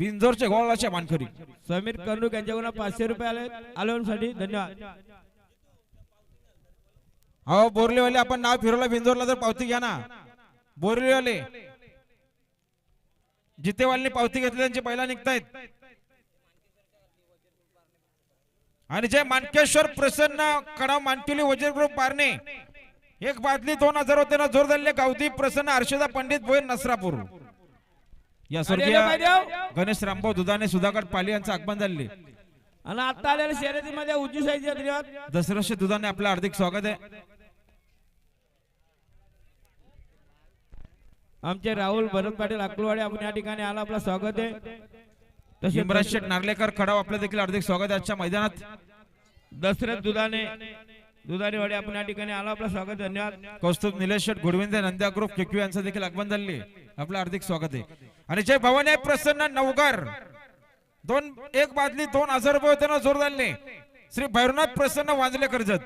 बिंजोरचे गोळाचे मानकरी. समीर कर्णूक यांच्याकडून पाचशे रुपये आले. आलोसाठी धन्यवाद. हो बोरलेवाले आपण नाव फिरवलं बिंजोरला तर पावती घ्या ना. बोरलेवाले जितेवाल्यांनी पावती घेतली त्यांची पहिला निघतायत. आणि जे मानकेश्वर प्रसन्न कडाव मानकिली वजीर ग्रुप पारणे. एक बादली दोन हजार होते ना जोर धरले गावती प्रसन्न हर्षदा पंडित भोईर नसरापूर. या स्वर्गीय गणेश रामभाऊ दुधाने सुधाकर पाली यांचं आगमन झाले. आणि आता आलेल्या शर्यतीमध्ये उजवी साईडचे धन्यवाद दसरथ दुधाने आपलं हार्दिक स्वागत आहे. आमचे राहुल भरत पाटील अकलवाडी आपण या ठिकाणी आला आपलं स्वागत आहे. तसे हिमराज शेठ नार्लेकर खडाव आपलं देखील हार्दिक स्वागत आहे आजच्या मैदानात. दशरथ दुधाने दुधाने वाडी आपण या ठिकाणी आला आपलं स्वागत धन्यवाद. कौस्तुभ निलेश शेठ गोडविंदे नंद्या ग्रुप केक्यू यांचं देखील आगमन झाले. आपलं हार्दिक स्वागत आहे. आणि जय भवानी प्रसन्न नवगर दोन एक बादली दोन हजार रुपये होते ना जोरदारने श्री भैरवनाथ प्रसन्न वांजले कर्जत